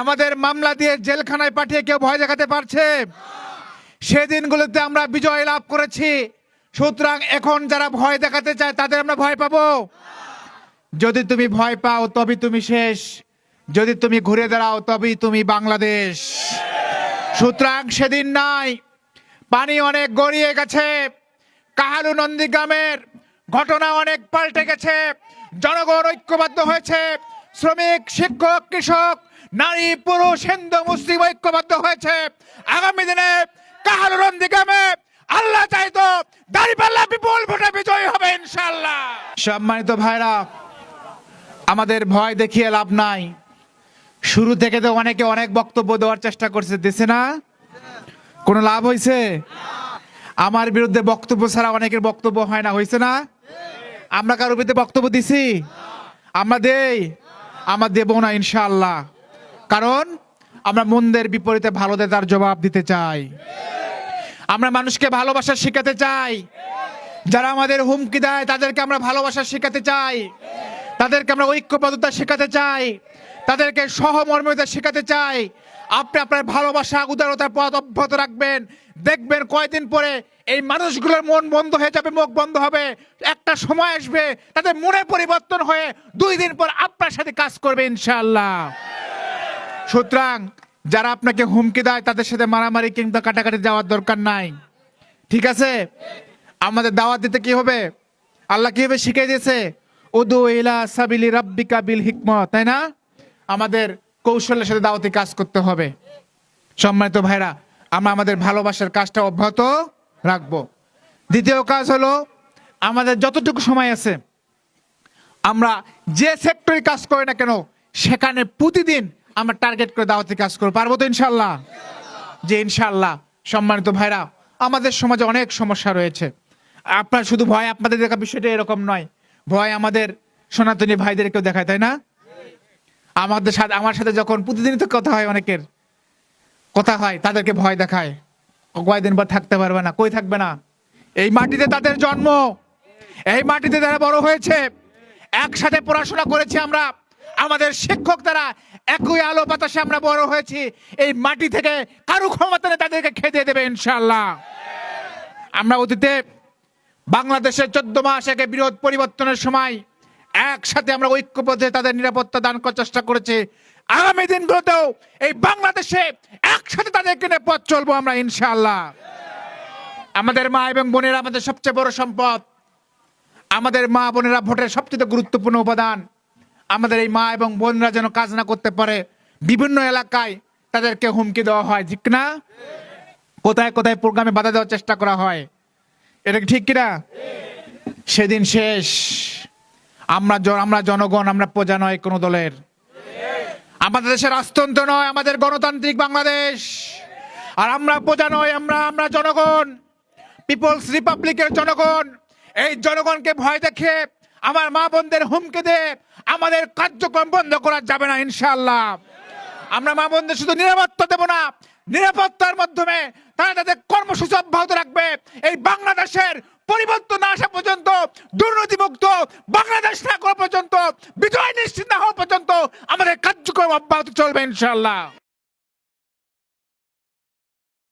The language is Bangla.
আমাদের মামলা দিয়ে জেলখানায় পাঠিয়ে কেউ ভয় দেখাতে পারছে। সেদিনগুলোতে আমরা বিজয় লাভ করেছি। সুতরাং এখন যারা ভয় দেখাতে চায়, তাদের আমরা ভয় পাবো। যদি তুমি ভয় পাও তবে তুমি শেষ। যদি তুমি ঘুরে দাঁড়াও, তবেই তুমি বাংলাদেশ। সুতরাং সেদিন নাই, পানি অনেক গড়িয়ে গেছে। কাহালু নন্দীগ্রামের ঘটনা অনেক পাল্টে গেছে। জনগণ ঐক্যবদ্ধ হয়েছে। শ্রমিক, শিক্ষক, কৃষক, নারী, পুরুষ, হিন্দু, মুসলিম ঐক্যবদ্ধ হয়েছে। আগামী দিনে কাহালু নন্দীগ্রামে আল্লাহ চাইতো দাঁড়িপাল্লা বিপুল ভোটে বিজয়ী হবে ইনশাল্লাহ সম্মানিত ভাইরা, আমাদের ভয় দেখিয়ে লাভ নাই। শুরু থেকে তো অনেকে অনেক বক্তব্য দেওয়ার চেষ্টা করছে, দিছে না? কোনো লাভ হয়েছে আমার বিরুদ্ধে বক্তব্য ছাড়া অনেকের বক্তব্য হয় না হয়েছে না? আমরা কারোর বিরুদ্ধে বক্তব্য দিছি? আমরা দেই? আমরা দেব না ইনশাল্লাহ কারণ আমরা মন্দের বিপরীতে ভালোতে তার জবাব দিতে চাই। আমরা মানুষকে ভালোবাসা শেখাতে চাই। যারা আমাদের হুমকি দেয়, তাদেরকে আমরা ভালোবাসা শেখাতে চাই। তাদেরকে আমরা ঐক্যবদ্ধতা শেখাতে চাই। তাদেরকে সহমর্মিতা শেখাতে চাই। আপনি আপনার ভালোবাসা, উদারতার পথ অব্যাহত রাখবেন। দেখবেন কয়দিন পরে এই মানুষগুলোর মন বন্ধ হয়ে যাবে, মুখ বন্ধ হবে। একটা সময় আসবে তাদের মনে পরিবর্তন হয়ে দুই দিন পর আপনার সাথে কাজ করবে ইনশাল্লাহ সুতরাং যারা আপনাকে হুমকি দেয়, তাদের সাথে মারামারি কিংবা কাটাকাটি যাওয়ার দরকার নাই। ঠিক আছে? আমাদের দাওয়াত দিতে কি হবে? আল্লাহ কীভাবে শিখিয়ে দিয়েছে? উদু ইলা সাবিলি রাব্বিকা বিল হিকমত, তাই না? আমাদের কৌশলের সাথে দাওয়াতি কাজ করতে হবে। সম্মানিত ভাইরা, আমরা আমাদের ভালোবাসার কাজটা অব্যাহত রাখব। দ্বিতীয় কাজ হলো, আমাদের যতটুকু সময় আছে, আমরা যে সেক্টরে কাজ করি না কেন, সেখানে প্রতিদিন আমরা টার্গেট করে দাওয়াতি কাজ করব। পারব তো ইনশাল্লাহ যে ইনশাল্লাহ সম্মানিত ভাইরা, আমাদের সমাজে অনেক সমস্যা রয়েছে। আপনার শুধু ভয়, আপনাদের দেখা বিষয়টা এরকম নয়। ভয় আমাদের সনাতনী ভাইদেরকেও দেখায়, তাই না? আমাদের সাথে আমার সাথে যখন প্রতিদিনই তো কথা হয় অনেকের। কথা হয়, তাদেরকে ভয় দেখায়। ও কয়দিন পর থাকতে পারবে না, কই থাকবে না? এই মাটিতে তাদের জন্ম। এই মাটিতে তারা বড় হয়েছে। একসাথে পড়াশোনা করেছি আমরা। আমাদের শিক্ষক দ্বারা একই আলো বাতাসে আমরা বড় হয়েছি। এই মাটি থেকে কারু ক্ষমতা নেই, তাদেরকে খেতে দেবে ইনশাল্লাহ আমরা অতীতে বাংলাদেশের চোদ্দ মাস আগে বিরোধ পরিবর্তনের সময় একসাথে আমরা ঐক্যবদ্ধে তাদের নিরাপত্তা দান করার চেষ্টা করেছি। আগামী দিনগুলোতেও এই বাংলাদেশে একসাথে তাদেরকে নিয়ে পথ চলবো আমরা, ইনশাআল্লাহ। আমাদের মা এবং বোনেরা আমাদের সবচেয়ে বড় সম্পদ। আমাদের মা বোনেরা ভোটের সবচেয়ে গুরুত্বপূর্ণ উপাদান। আমাদের এই মা এবং বোনরা যেন কাজ না করতে পারে, বিভিন্ন এলাকায় তাদেরকে হুমকি দেওয়া হয়, ঠিক না? কোথায় কোথায় প্রোগ্রামে বাধা দেওয়ার চেষ্টা করা হয়, এটা ঠিক কিনা? সেদিন শেষ। আমরা আমরা জনগণ, আমরা প্রজা নয় কোনো দলের। আমাদের দেশের রাজতন্ত্র নয়, আমাদের গণতান্ত্রিক বাংলাদেশ। আর আমরা প্রজা নয়, আমরা আমরা জনগণ। পিপলস রিপাবলিকের জনগণ। এই জনগণকে ভয় দেখে, আমার মা বোনদের হুমকে দে আমাদের কার্যক্রম বন্ধ করা যাবে না ইনশাল্লাহ আমরা মা বোনদের শুধু নিরাপত্তা দেব না, নিরাপত্তার মাধ্যমে তারা তাদের কর্মসূচি অব্যাহত রাখবে। এই বাংলাদেশের পরিবর্তন আসা পর্যন্ত, দুর্নীতিমুক্ত বাংলাদেশ না করা পর্যন্ত, বিজয় নিশ্চিত না হওয়া পর্যন্ত আমাদের কার্যক্রম অব্যাহত চলবে ইনশাআল্লাহ।